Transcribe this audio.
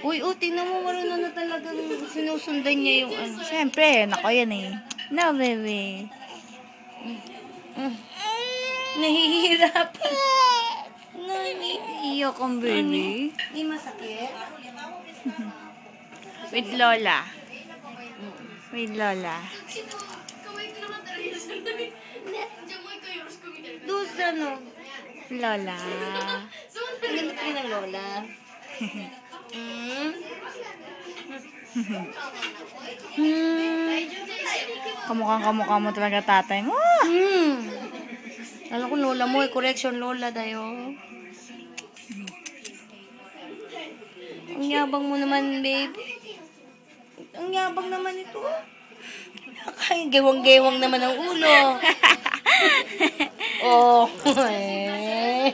Uy, oh, tingnan mo, marunong na talagang sinusundan niya yung ano. Siyempre, nako yan eh. No, baby. Mm. Nahihirapan. Naiiyak ang baby. Hindi masakit? With Lola. With Lola. Doon ano? Lola. Ang kayo ng lola. Mm. Hmm. Kamukhang kamukha mo talaga tatay mo. Mm. Alam ko lola mo, eh, correction lola dayo. Ang yabang mo naman, baby. Ang yabang naman ito. Ay, gewang-gewang naman ang ulo. oh, eh.